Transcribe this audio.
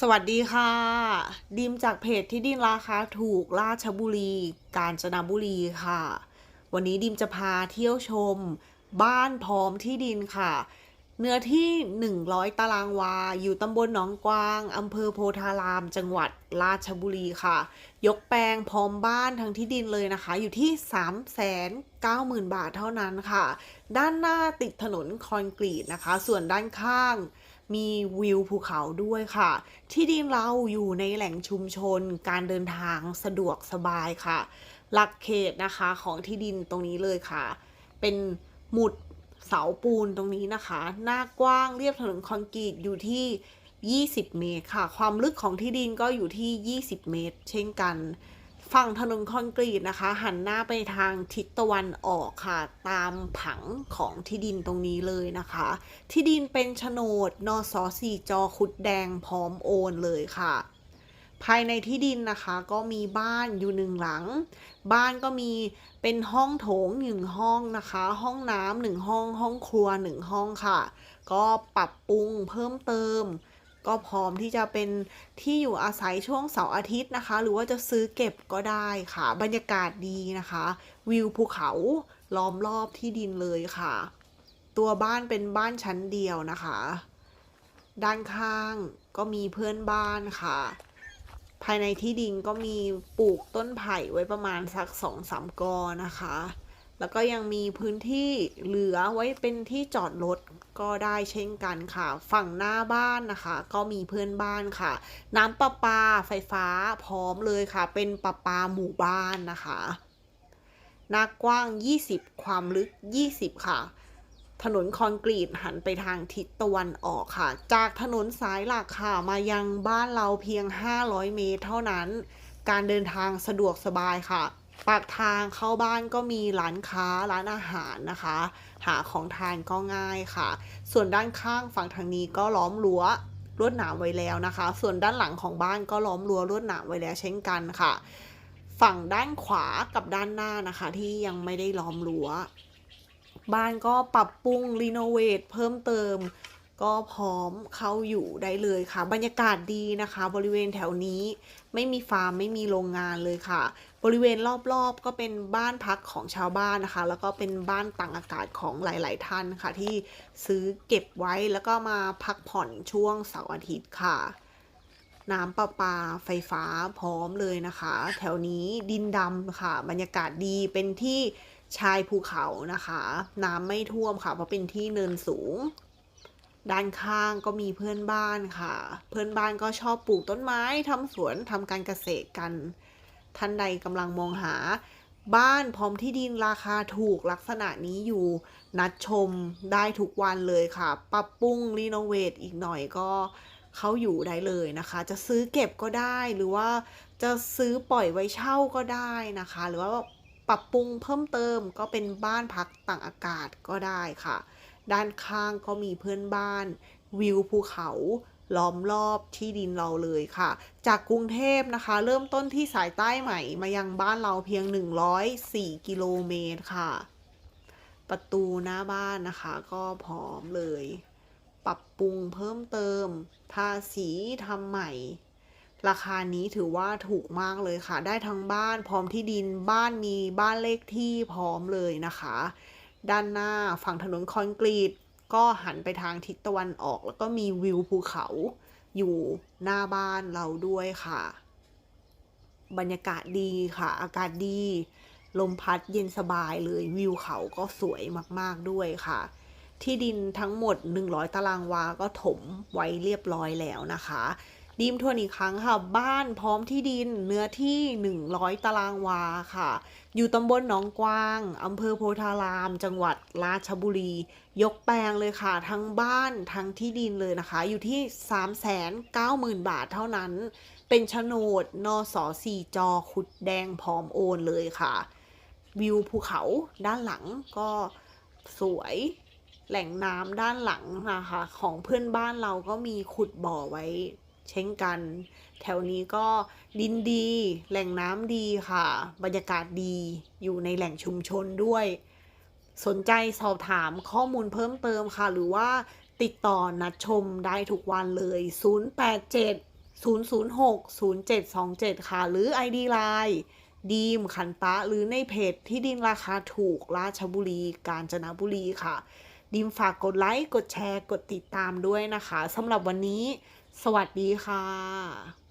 สวัสดีค่ะ ดิมจากเพจที่ดินราคาถูกราชบุรี กาญจนบุรีค่ะ วันนี้ดิมจะพาเที่ยวชม บ้านพร้อมที่ดินค่ะ เนื้อที่ 100 ตารางวา อยู่ตำบลหนองกวางอำเภอโพธาราม จังหวัดราชบุรีค่ะ ยกแปลงพร้อมบ้านทั้งที่ดินเลยนะคะ อยู่ที่ 390,000 บาทเท่านั้นค่ะ ด้านหน้าติดถนนคอนกรีตนะคะ ส่วนด้านข้าง มีวิวภูเขาด้วยค่ะ ที่ดินเราอยู่ในแหล่งชุมชน การเดินทางสะดวกสบายค่ะ หลักเขตนะคะของที่ดินตรงนี้เลยค่ะ เป็นหมุดเสาปูนตรงนี้นะคะ หน้ากว้างเรียบถนนคอนกรีตอยู่ที่ 20 เมตรค่ะ ความลึกของที่ดินก็อยู่ที่ 20 เมตร เช่นกัน ฝั่งถนนคอนกรีตนะคะ หันหน้าไปทางทิศตะวันออกค่ะ ตามผังของที่ดินตรงนี้เลยนะคะ ที่ดินเป็นโฉนดนสสี่จอขุดแดงพร้อมโอนเลยค่ะ ภายในที่ดินนะคะ ก็มีบ้านอยู่หนึ่งหลัง บ้านก็มีเป็นห้องโถงหนึ่งห้องนะคะ ห้องน้ำหนึ่งห้อง ห้องครัวหนึ่งห้องค่ะ ก็ปรับปรุงเพิ่มเติม ก็พร้อมที่จะเป็นที่อยู่อาศัยช่วงเสาร์อาทิตย์นะคะ หรือว่าจะซื้อเก็บก็ได้ค่ะ บรรยากาศดีนะคะ วิวภูเขาล้อมรอบที่ดินเลยค่ะ ตัวบ้านเป็นบ้านชั้นเดียวนะคะ ด้านข้างก็มีเพื่อนบ้านค่ะ ภายในที่ดินก็มีปลูกต้นไผ่ไว้ประมาณสักสองสามกอนะคะ แล้วก็ยังมีพื้นที่เหลือไว้เป็นที่จอดรถก็ได้เช่นกันค่ะ ฝั่งหน้าบ้านนะคะ ก็มีเพื่อนบ้านค่ะ น้ำประปาไฟฟ้าพร้อมเลยค่ะ เป็นประปาหมู่บ้านนะคะหน้ากว้าง 20 ความลึก 20 ค่ะ ถนนคอนกรีตหันไปทางทิศตะวันออกค่ะ จากถนนสายหลักค่ะ มายังบ้านเราเพียง 500 เมตรเท่านั้น การเดินทางสะดวกสบายค่ะ ปากทางเข้าบ้านก็มีร้านค้าร้านอาหารนะคะ หาของทานก็ง่ายค่ะ ส่วนด้านข้างฝั่งทางนี้ก็ล้อมรั้วลวดหนามไว้แล้วนะคะ ส่วนด้านหลังของบ้านก็ล้อมรั้วลวดหนามไว้แล้วเช่นกันค่ะ ฝั่งด้านขวากับด้านหน้านะคะ ที่ยังไม่ได้ล้อมรั้ว บ้านก็ปรับปรุงรีโนเวทเพิ่มเติม ก็พร้อมเข้าอยู่ได้เลยค่ะ บรรยากาศดีนะคะ บริเวณแถวนี้ไม่มีฟาร์มไม่มีโรงงานเลยค่ะ บริเวณรอบๆ ก็เป็นบ้านพักของชาวบ้านนะคะ แล้วก็เป็นบ้านต่างอากาศของหลาย ๆ ท่านค่ะ ที่ซื้อเก็บไว้แล้วก็มาพักผ่อนช่วงเสาร์อาทิตย์ค่ะ น้ำประปาไฟฟ้าพร้อมเลยนะคะ แถวนี้ดินดำค่ะ บรรยากาศดีเป็นที่ชายภูเขานะคะ น้ำไม่ท่วมค่ะ เพราะเป็นที่เนินสูง ด้านข้างก็มีเพื่อนบ้านค่ะ เพื่อนบ้านก็ชอบปลูกต้นไม้ทำสวนทำการเกษตรกัน ท่านใดกำลังมองหา บ้านพร้อมที่ดินราคาถูกลักษณะนี้อยู่นัดชมได้ทุกวันเลยค่ะ ปรับปรุงรีโนเวทอีกหน่อยก็เขาอยู่ได้เลยนะคะ จะซื้อเก็บก็ได้หรือว่าจะซื้อปล่อยไว้เช่าก็ได้นะคะ หรือว่าปรับปรุงเพิ่มเติมก็เป็นบ้านพักต่างอากาศก็ได้ค่ะ ด้านข้างก็มีเพื่อนบ้าน วิวภูเขา ล้อมรอบที่ดินเราเลยค่ะ จากกรุงเทพนะคะ เริ่มต้นที่สายใต้ใหม่มายังบ้านเราเพียง 104 กิโลเมตรค่ะ ประตูหน้าบ้านนะคะ ก็พร้อมเลย ปรับปรุงเพิ่มเติม ทาสีทำใหม่ ราคานี้ถือว่าถูกมากเลยค่ะ ได้ทั้งบ้านพร้อมที่ดินบ้านมีบ้านเลขที่พร้อมเลยนะคะ ด้านหน้าฝั่งถนนคอนกรีต ก็หันไปทางทิศตะวันออกแล้วก็มีวิวภูเขาอยู่หน้าบ้านเราด้วยค่ะ บรรยากาศดีค่ะ อากาศดี ลมพัดเย็นสบายเลยวิวเขาก็สวยมากๆด้วยค่ะ ที่ดินทั้งหมด 100 ตารางวาก็ถมไว้เรียบร้อยแล้วนะคะ ดีมทวนอีกครั้งค่ะ บ้านพร้อมที่ดินเนื้อที่ 100 ตารางวาค่ะ อยู่ตำบลหนองกวางอำเภอโพธาราม จังหวัดราชบุรี ยกแปลงเลยค่ะ ทั้งบ้านทั้งที่ดินเลยนะคะ อยู่ที่ 390,000 บาทเท่านั้น เป็นโฉนดนสสี่จอขุดแดงพร้อมโอนเลยค่ะ วิวภูเขาด้านหลังก็สวยแหล่งน้ำด้านหลังนะคะ ของเพื่อนบ้านเราก็มีขุดบ่อไว้ เช่นกัน แถวนี้ก็ดินดี แหล่งน้ำดีค่ะ บรรยากาศดีอยู่ในแหล่งชุมชนด้วย สนใจสอบถามข้อมูลเพิ่มเติมค่ะ หรือว่าติดต่อนัดชมได้ทุกวันเลย 087 006-0727 ค่ะ หรือ ID Line ดีมขันตะหรือในเพจที่ดินราคาถูกราชบุรี กาญจนบุรีค่ะดีมฝากกดไลค์ กดแชร์ กดติดตามด้วยนะคะสำหรับวันนี้ สวัสดีค่ะ